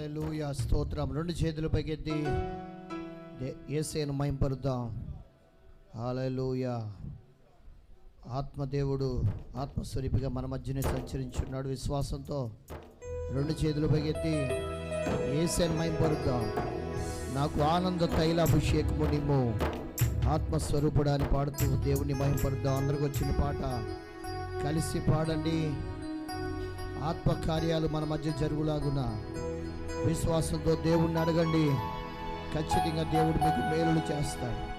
హల్లెలూయా స్తోత్రం. రెండు చేతులు పైకెత్తి ఏసేను యేసయ్యను మహింపరుద్దాం ఆత్మదేవుడు ఆత్మస్వరూపిగా మన మధ్యనే సంచరించున్నాడు విశ్వాసంతో. రెండు చేతులు పైకెత్తి ఏసేను మహింపరుద్దాం. నాకు ఆనంద తైలాభిషేకము నిమ్ము. ఆత్మస్వరూపుడు అని పాడుతూ దేవుని మహింపరుద్దాం. అందరికి వచ్చిన పాట. కలిసి పాడండి. ఆత్మకార్యాలు మన మధ్య జరుగులాగునా. విశ్వాసంతో దేవుణ్ణి అడగండి. ఖచ్చితంగా దేవుడు మీకు మేలులు చేస్తాడు.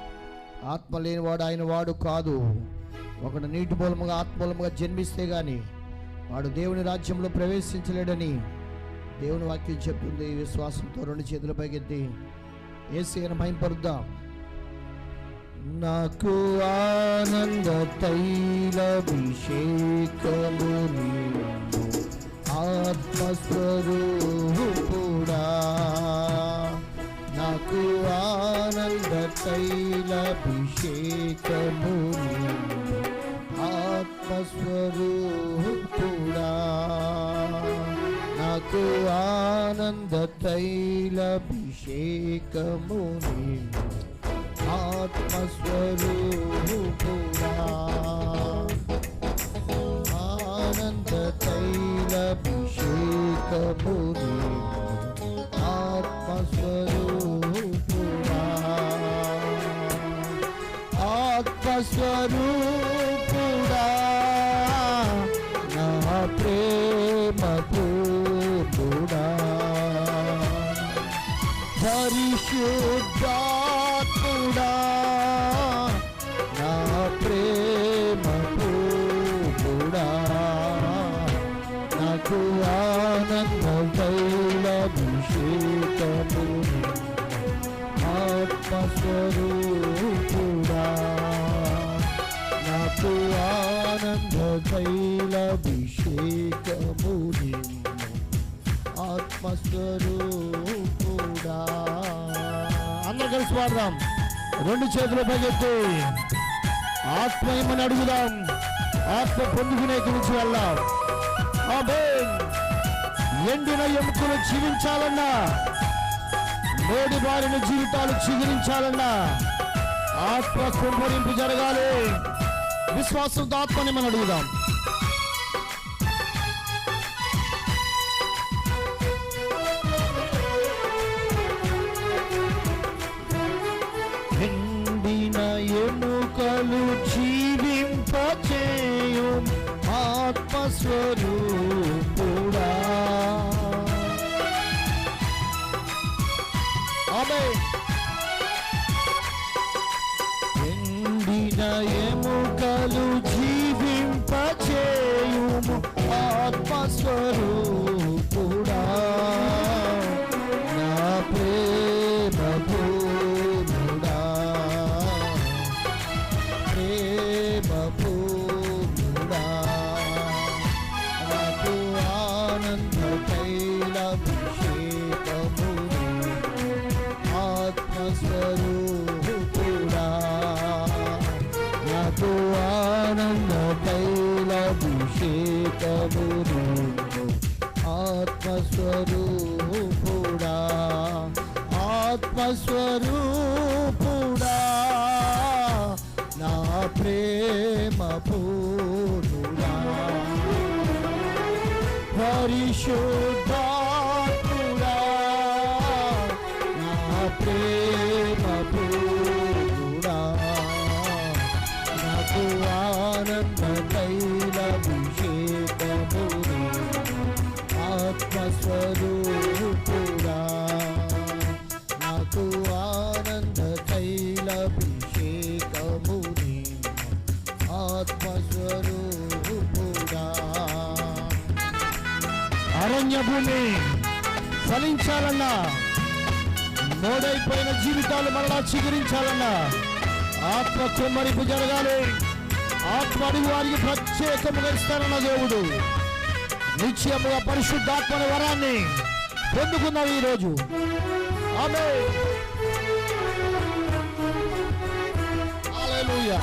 ఆత్మ లేనివాడు ఆయన వాడు కాదు. ఒకడు నీటి మూలముగా ఆత్మూలముగా జన్మిస్తే కానీ వాడు దేవుని రాజ్యంలో ప్రవేశించలేడని దేవుని వాక్యం చెప్తుంది. విశ్వాసంతో రెండు చేతుల పైకెత్తి ఏసీని భయంపరుద్దాం నాకు ఆనంద తైలభిషేకము ఆత్మస్వరూ ఆనంద ఆత్మస్వరూపుడా. నాకు ఆనంద తైలభిషేకము ఆత్మస్వ స్వరూపుడా నా ప్రేమ పూర్ణుడా పరిశుద్ధాత్ముడా నా ప్రేమ పూర్ణుడా నాకు ఆనంద తైలభిషేకము ఆత్మస్వరూపుడా. నాకు ఆనంద తైలభిషేకము ఆత్మస్వరూపుడా. అందరు కలిసి పాడదాం. రెండు చేతులు పైకెత్తి ఆత్మ ఏమని అడుగుదాం. ఆత్మ పొందుకునే గురించి వెళ్దాం. ఎండిన ఎముకలు జీవించాలన్నా నోడి వారిని జీవితాలు చిగురించాలన్నా ఆత్మ కుంభరింపు జరగాలి. విశ్వాసంతో ఆత్మని మనం అడుగుదాం. నిండిన ఎముకలు జీవింపచేయు ఆత్మస్వరూ ఆత్మస్వరూపుడా నాకు ఆనంద తైలభిషేకము ఆత్మస్వరూపుడా ఆత్మస్వరూపుడా నా ప్రేమ పూరుడా పరిశుద్ధాత్ముడా ఆనంద తైలభిషేకము ఆత్మస్వరూపుడా. అరణ్య భూమి ఫలించాలన్నా మోడైపోయిన జీవితాలు మరలా చిగురించాలన్నా ఆత్మ కుమ్మరింపు జరగాలి. ఆత్మ అడుగు వారికి ప్రత్యేకముగా ఇస్తానన్న దేవుడు. నిశ్చయముగా పరిశుద్ధాత్మని వరాన్ని పొందుకున్నాం ఈరోజు. ఆమె హల్లెలూయా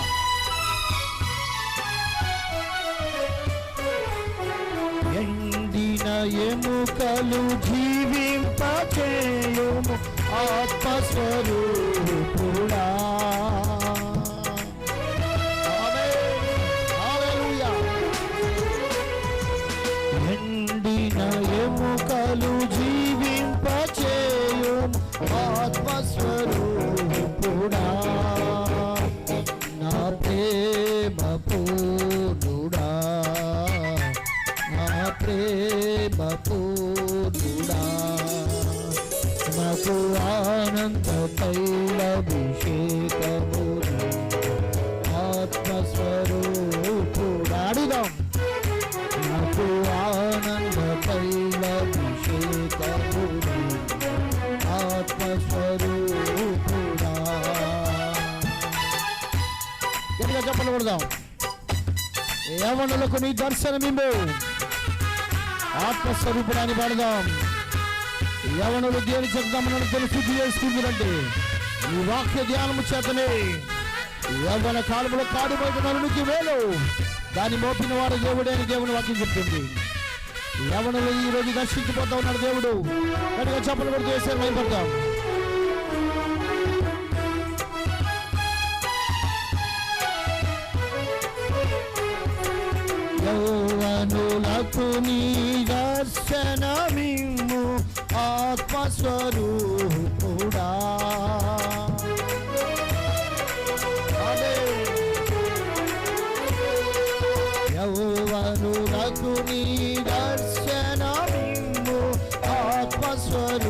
ఎండిన ఎముకలు జీవింప జీవింపచేయుము ఆత్మస్వరూపుడా. ఎండిన ఎముకలు జీవింపచేయు ఆత్మస్వరూపుడా ప్రేమ పూర్ణుడా ఆనంద తైలభిషేకము ఆత్మస్వరూపుడా. అడుగుదాం నాకు ఆనంద తైలభిషేకముని ఆత్మస్వరూపుడా. గట్టిగా చెప్పలు కొడదాం. యవనులకు నీ దర్శనమిమ్ము ఆత్మస్వరూపుడాన్ని పాడదాం. యవనులు దేని చెప్దామని తెలుసు చేసుకుంటుందంటే ఈ వాక్య ధ్యానము చేతనే యవన కాలంలో కాడు బయట నలునికి వేలు. దాన్ని మోపిన వాడు దేవుడే అని దేవుని వాక్యం చెప్తుంది. యవనులు ఈ రోజు దర్శించిపోతా ఉన్నాడు దేవుడు. కనుక చెప్పలు కూడా చేశారు భయపడతాం అనులకు నీ దర్శనమిమ్ము ఆత్మస్వరూపుడా ఆమేన్. యౌవనులకు నీ దర్శనమిమ్ము ఆత్మస్వరూ